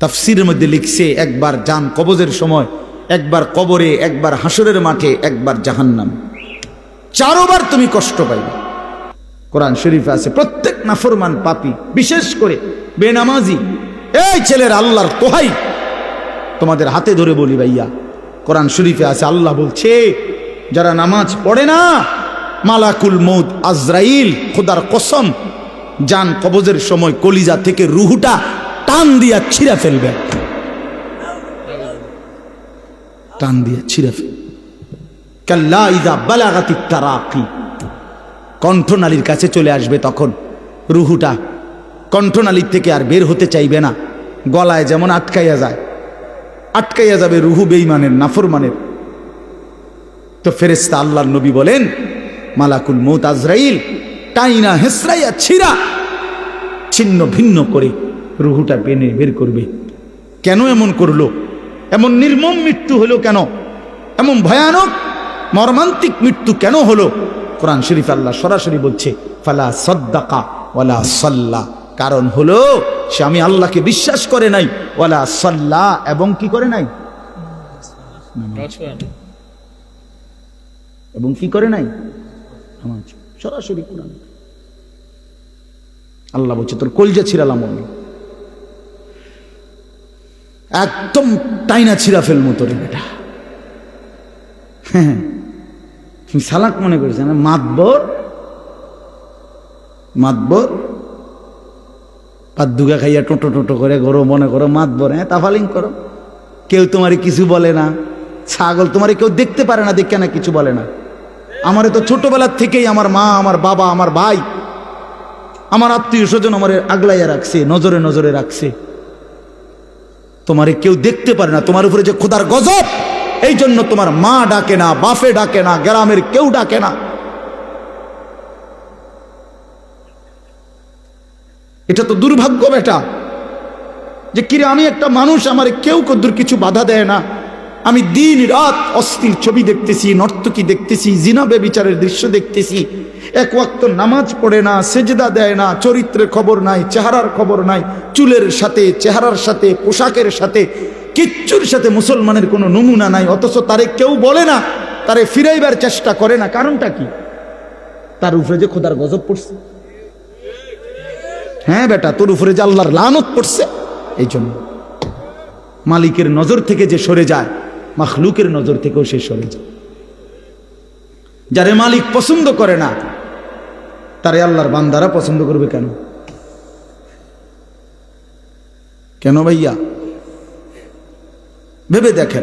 তাফসিরের মধ্যে লিখছে, একবার যান কবজের সময়, একবার কবরে, একবার হাসরের মাঠে, একবার জাহান্নাম। চারোবার তুমি কষ্ট পাইবে। কোরআন শরীফে আছে, প্রত্যেক নাফরমান পাপি, বিশেষ করে বেনামাজি, এই ছেলের আল্লাহর তোহাই তোমাদের হাতে ধরে বলি ভাইয়া, কোরআন শরীফে আছে, আল্লাহ বলছে, যারা নামাজ পড়ে না, মালাকুল মৌদ আজরাইল, খোদার কসম, যান কবজের সময় কলিজা থেকে রুহুটা টান দিয়া ছিঁড়া ফেলবে। টান দিয়া ছিঁড়া ফেলবে। কণ্ঠনালীর কাছে চলে আসবে তখন রুহুটা। কণ্ঠনালীর থেকে আর বের হতে চাইবে না। গলায় যেমন আটকাইয়া যায়। আটকাইয়া যাবে রুহু বেইমানের নাফরমানের। তো ফেরেস্তা আল্লাহ নবী বলেন, মালাকুল মৌত আজরাইল টাইনা হেসরাইয়া ছিরা ছিন্ন ভিন্ন করে রুহুটা বেনে বের করবে। কেন এমন করল? এমন নির্মম মৃত্যু হলো কেন? এমন ভয়ানক, মর্মান্তিক মৃত্যু কেন হলো? কোরআন শরীফ আল্লাহ সরাসরি বলছে, ফালা সদ্দাকা, ওয়ালা সাল্লা। কারণ হলো, সে আমি আল্লাহকে বিশ্বাস করে নাই, ওয়ালা সাল্লা এবং কি করে নাই? এবং কি করে নাই? সরাসরি কোরআন। আল্লাহ বলছে, তোর কলজা ছিড়ালাম আমি। একদম টাইনা ছিঁড়া ফেলমো তোর, বেটা। হ্যাঁ সালাক মনে করেছে না মাতবর? মাতবর? পাত দুগা খাইয়া টোটো টোটো করে গরো মনে করো মাতবর হ্যাঁ তাফালিং করো। কেউ তোমারে কিছু বলে না। ছাগল তোমারে কেউ দেখতে পারে না, দেখে না, কিছু বলে না। আমার তো ছোটবেলার থেকেই আমার মা, আমার বাবা, আমার ভাই, আমার আত্মীয় স্বজন আমার আগলাইয়া রাখছে, নজরে নজরে রাখছে। তোমারে কেউ দেখতে পারে না, তোমার উপরে যে খোদার গজব এই জন্য তোমার মা ডাকে না বাফে ডাকে না, গ্রামের কেউ ডাকে না। এটা তো দুর্ভাগ্য বেটা, যে কিরে আমি একটা মানুষ আমার কেউ কদ্দুর কিছু বাধা দেয় না। আমি দিন রাত অস্থির ছবি দেখতেছি, নর্তকী দেখতেছি জিনাবে বিচারের দৃশ্য দেখতেছি। এক ওয়াক্ত নামাজ পড়ে না, সেজদা দেয় না, চরিত্রের খবর নাই, চেহারার খবর নাই, চুলের সাথে, চেহারার সাথে, পোশাকের সাথে, কিচ্ছুর সাথে মুসলমানের কোনো নমুনা নাই, অথচ তারে কেউ বলে না, তারে ফিরাইবার চেষ্টা করে না, কারণটা কি? তার উপরে যে খোদার গজব পড়ছে। হ্যাঁ বেটা, তোর উপরে যে আল্লাহর লানত পড়ছে এই জন্য মালিকের নজর থেকে যে সরে যায় মাখলুকের নজর থেকেও সে সরে যায়। যারে মালিক পছন্দ করে না, তারে আল্লাহর বান্দারা পছন্দ করবে কেন? কেন ভাইয়া? ভেবে দেখেন।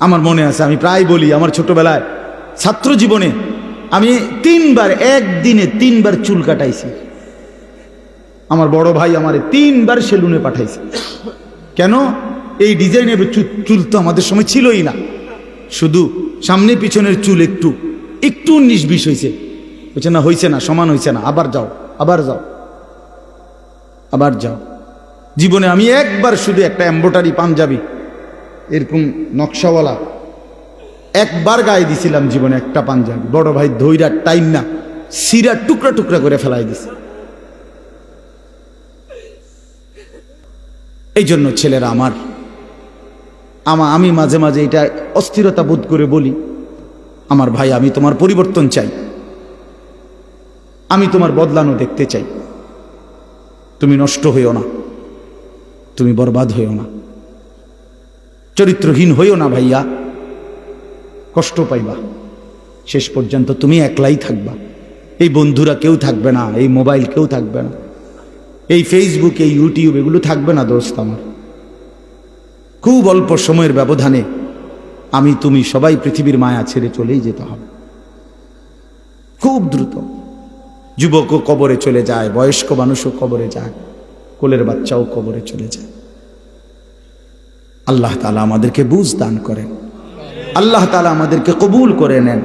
আমার মনে আছে, আমি প্রায় বলি, আমার ছোটবেলায় ছাত্র জীবনে আমি তিনবার, একদিনে তিনবার চুল কাটাইছি। আমার বড় ভাই আমার তিনবার সেলুনে পাঠাইছে। কেন? এই ডিজাইনের চুল তো আমাদের সময় ছিলই না। শুধু সামনে পিছনের চুল একটু একটু বিশ হয়েছে। বলছে, না হয়েছে না, সমান হয়েছে না, আবার যাও আবার যাও আবার যাও। জীবনে আমি একবার শুধু একটা এম্বোটারি পাঞ্জাবি, এরকম নকশাওয়ালা, একবার গায়ে দিছিলাম জীবনে একটা পাঞ্জাবি। বড় ভাই ধৈরা টাইম না, সিরা টুকরা টুকরা করে ফেলাই দিছে। এই জন্য ছেলেরা আমার আমা, আমি মাঝে মাঝে এটা অস্থিরতা বোধ করে বলি, আমার ভাই, আমি তোমার পরিবর্তন চাই। আমি তোমার বদলানো দেখতে চাই। তুমি নষ্ট হইও না। তুমি বরবাদ হইও না। চরিত্রহীন হইও না ভাইয়া। কষ্ট পাইবা। শেষ পর্যন্ত তুমি একলাই থাকবা। এই বন্ধুরা কেউ থাকবে না, এই মোবাইল কেউ থাকবে না। এই ফেসবুক এই ইউটিউব এগুলো থাকবে না দোস্ত আমার। খুব অল্প সময়ের ব্যবধানে আমি তুমি সবাই পৃথিবীর মায়া ছেড়ে চলেই যেতে হবে। খুব দ্রুত। যুবকও কবরে চলে যায়, বয়স্ক মানুষও কবরে যায়, কোলের বাচ্চাও কবরে চলে যায়। আল্লাহ তালা আমাদেরকে বুঝ দান করেন। আল্লাহ তালা আমাদেরকে কবুল করে নেন।